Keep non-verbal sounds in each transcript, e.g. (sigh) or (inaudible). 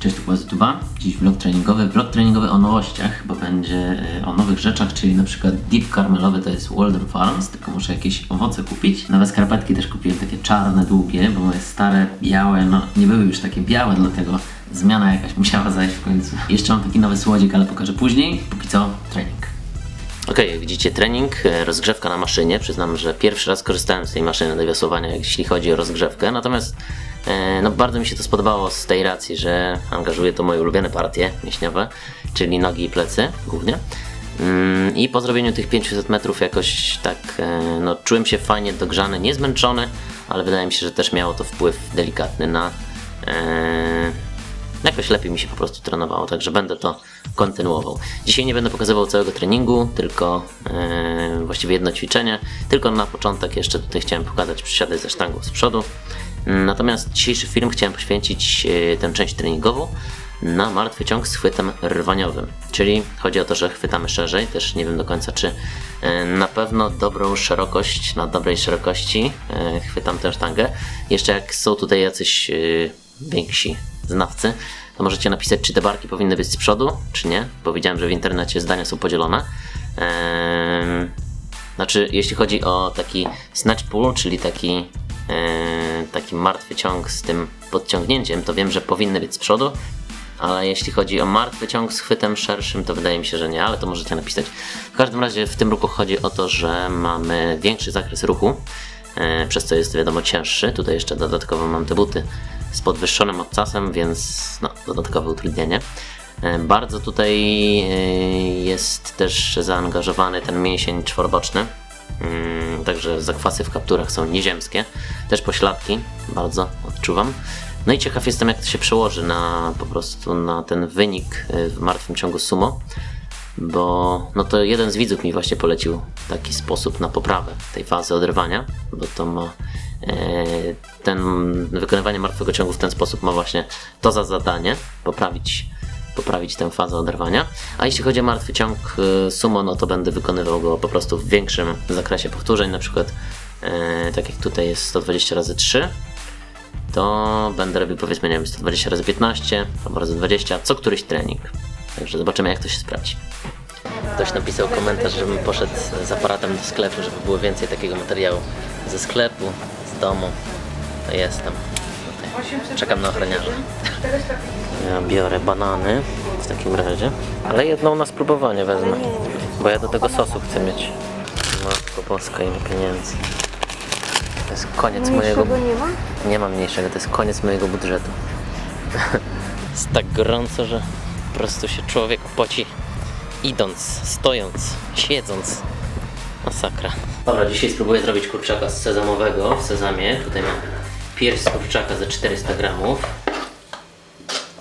Cześć, to była Zutuba. Dziś vlog treningowy. Vlog treningowy o nowościach, bo będzie y, o nowych rzeczach, czyli na przykład dip karmelowy to jest Walden Farms, tylko muszę jakieś owoce kupić. Nowe skarpetki też kupiłem, takie czarne, długie, bo moje stare, białe, no nie były już takie białe, dlatego zmiana jakaś musiała zajść w końcu. Jeszcze mam taki nowy słodzik, ale pokażę później. Póki co, trening. Okej, jak widzicie trening, e, rozgrzewka na maszynie. Przyznam, że pierwszy raz korzystałem z tej maszyny do wiosłowania, jeśli chodzi o rozgrzewkę. Natomiast e, no, bardzo mi się to spodobało z tej racji, że angażuje to moje ulubione partie mięśniowe, czyli nogi i plecy głównie. Mm, I po zrobieniu tych 500 metrów jakoś tak, e, no czułem się fajnie dogrzany, nie zmęczony, ale wydaje mi się, że też miało to wpływ delikatny na jakoś lepiej mi się po prostu trenowało, także będę to kontynuował. Dzisiaj nie będę pokazywał całego treningu, tylko e, właściwie jedno ćwiczenie, tylko na początek jeszcze tutaj chciałem pokazać przysiady ze sztangą z przodu. Natomiast dzisiejszy film chciałem poświęcić e, tę część treningową na martwy ciąg z chwytem rwaniowym. Czyli chodzi o to, że chwytamy szerzej, też nie wiem do końca czy e, na pewno dobrą szerokość, na dobrej szerokości chwytam tę sztangę. Jeszcze jak są tutaj jacyś więksi znawcy, to możecie napisać, czy te barki powinny być z przodu, czy nie. Bo widziałem, że w internecie zdania są podzielone. Znaczy, jeśli chodzi o taki snatch pull, czyli taki, e, taki martwy ciąg z tym podciągnięciem, to wiem, że powinny być z przodu. Ale jeśli chodzi o martwy ciąg z chwytem szerszym, to wydaje mi się, że nie, ale to możecie napisać. W każdym razie w tym ruchu chodzi o to, że mamy większy zakres ruchu, e, przez co jest wiadomo cięższy. Tutaj jeszcze dodatkowo mam te buty z podwyższonym obcasem, więc no, dodatkowe utrudnienie. E, Bardzo tutaj e, jest też zaangażowany ten mięsień czworoboczny. Mm, Także zakwasy w kapturach są nieziemskie. Też pośladki bardzo odczuwam. No i ciekaw jestem, jak to się przełoży na po prostu na ten wynik e, w martwym ciągu sumo. Bo no to jeden z widzów mi właśnie polecił taki sposób na poprawę tej fazy oderwania, bo to ma ten wykonywanie martwego ciągu w ten sposób ma właśnie to za zadanie poprawić, poprawić tę fazę oderwania. A jeśli chodzi o martwy ciąg e, sumo, no to będę wykonywał go po prostu w większym zakresie powtórzeń, na przykład e, tak jak tutaj jest 120 razy 3 to będę robił powiedzmy, nie wiem, 120 razy 15 albo razy 20, co któryś trening. Także zobaczymy, jak to się sprawdzi. Ktoś napisał komentarz, żebym poszedł z aparatem do sklepu, żeby było więcej takiego materiału ze sklepu, domu. To jestem. Tutaj. Czekam na ochroniarza. Ja biorę banany w takim razie, ale jedną na spróbowanie wezmę, bo ja do tego sosu chcę mieć. Matko boska, ile pieniędzy. To jest koniec mojego... Mniejszego nie ma? Nie mam mniejszego, to jest koniec mojego budżetu. (laughs) jest tak gorąco, że po prostu się człowiek poci idąc, stojąc, siedząc. Masakra. Dobra, dzisiaj spróbuję zrobić kurczaka z sezamowego w sezamie. Tutaj mam pierś z kurczaka za 400 gramów.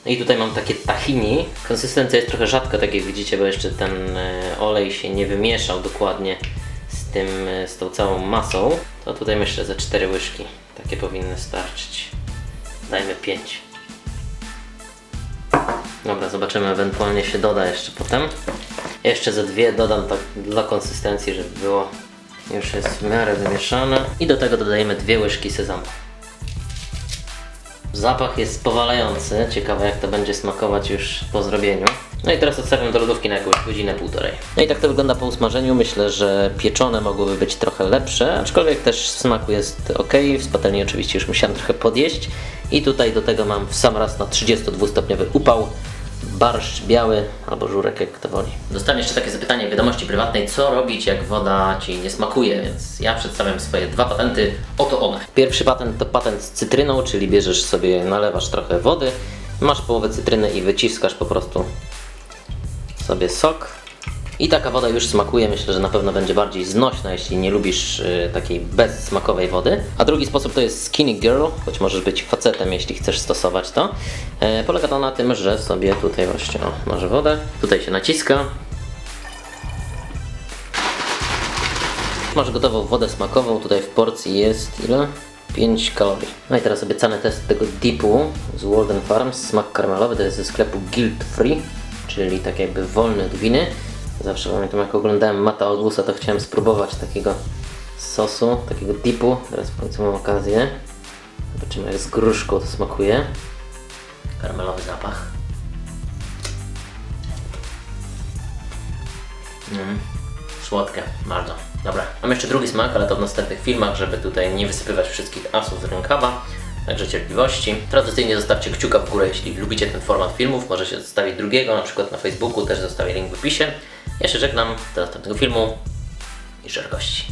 No I tutaj mam takie tahini. Konsystencja jest trochę rzadka, tak jak widzicie, bo jeszcze ten e, olej się nie wymieszał dokładnie z tym, e, z tą całą masą. To tutaj myślę ze 4 łyżki. Takie powinny starczyć. Dajmy 5. Dobra, zobaczymy, ewentualnie się doda jeszcze potem. Jeszcze ze dwie dodam tak dla konsystencji, żeby było już jest w miarę wymieszane. I do tego dodajemy dwie łyżki sezamu. Zapach jest powalający, ciekawe jak to będzie smakować już po zrobieniu. No i teraz odstawiam do lodówki na jakąś godzinę, półtorej. No i tak to wygląda po usmażeniu. Myślę, że pieczone mogłyby być trochę lepsze, aczkolwiek też w smaku jest ok. W patelni oczywiście już musiałem trochę podjeść. I tutaj do tego mam w sam raz na 32-stopniowy upał barszcz biały albo żurek, jak kto woli. Dostałem jeszcze takie zapytanie w wiadomości prywatnej, co robić jak woda Ci nie smakuje, więc ja przedstawiam swoje dwa patenty, oto one. Pierwszy patent to patent z cytryną, czyli bierzesz sobie, nalewasz trochę wody, masz połowę cytryny i wyciskasz po prostu sobie sok. I taka woda już smakuje, myślę, że na pewno będzie bardziej znośna, jeśli nie lubisz y, takiej bezzmakowej wody. A drugi sposób to jest Skinny Girl, choć możesz być facetem, jeśli chcesz stosować to. E, polega to na tym, że sobie tutaj właśnie, o, masz wodę, tutaj się naciska. Masz gotową wodę smakową, tutaj w porcji jest ile? 5 kalorii. No i teraz obiecany test tego dipu z Walden Farms, smak karmelowy, to jest ze sklepu Guilt Free, czyli tak jakby wolny od winy. Zawsze pamiętam jak oglądałem Mata Olgusa, to chciałem spróbować takiego sosu, takiego dipu. Teraz w końcu mam okazję. Zobaczymy jak z gruszką to smakuje. Karmelowy zapach. Mm, słodkie, bardzo. Dobra, mam jeszcze drugi smak, ale to w następnych filmach, żeby tutaj nie wysypywać wszystkich asów z rękawa. Także cierpliwości. Tradycyjnie zostawcie kciuka w górę, jeśli lubicie ten format filmów. Możecie zostawić drugiego, na przykład na Facebooku, też zostawię link w opisie. Ja się żegnam, do następnego filmu i szerokości.